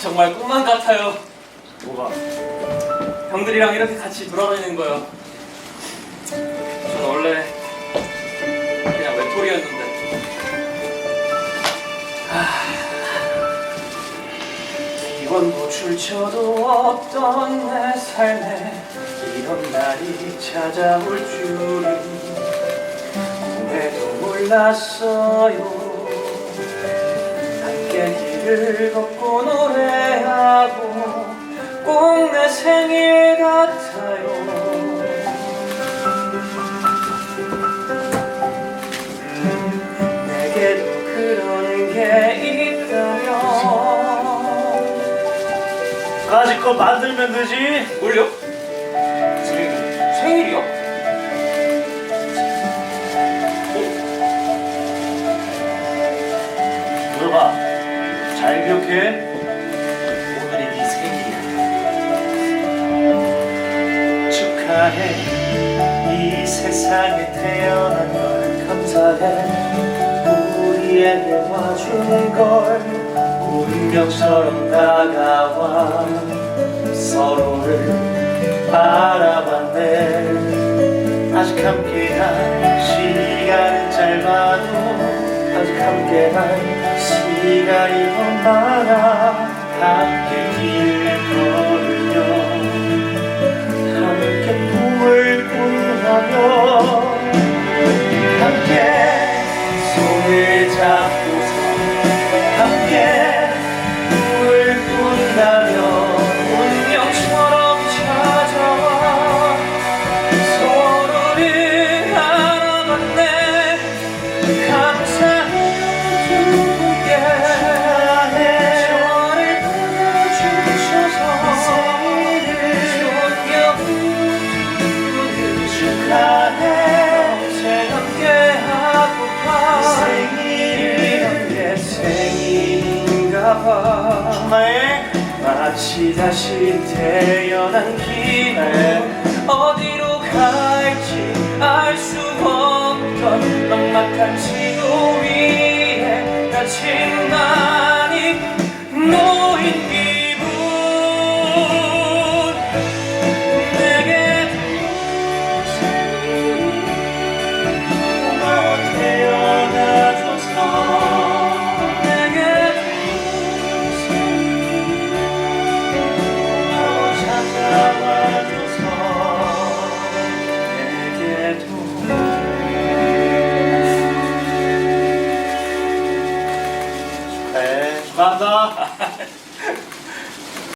정말 꿈만 같아요. 뭐가? 형들이랑 이렇게 같이 돌아다니는 거요. 저는 원래 그냥 외톨이였는데. 기원도 출처도 없던 내 삶에 이런 날이 찾아올 줄은 꿈에도 몰랐어요. 함께 걷고 노래하고 꼭 내 생일 같아요. 내게도 그런 게 있다면 까짓 거 만들면 되지. 뭘요? 생일 생일이요? 물어봐. 잘 기억해. 오늘이 네 생일이야. 축하해. 이 세상에 태어난 걸 감사해. 우리에게 와준 걸 운명처럼 다가와 서로를 바라봤네. 아직 함께한 함께한 시간이 더 많아. 함께 길을 걸 마치 다시 태어난 기분 어디로 갈지 알 수 없던 막막한 지도 위에 나니 너 長っ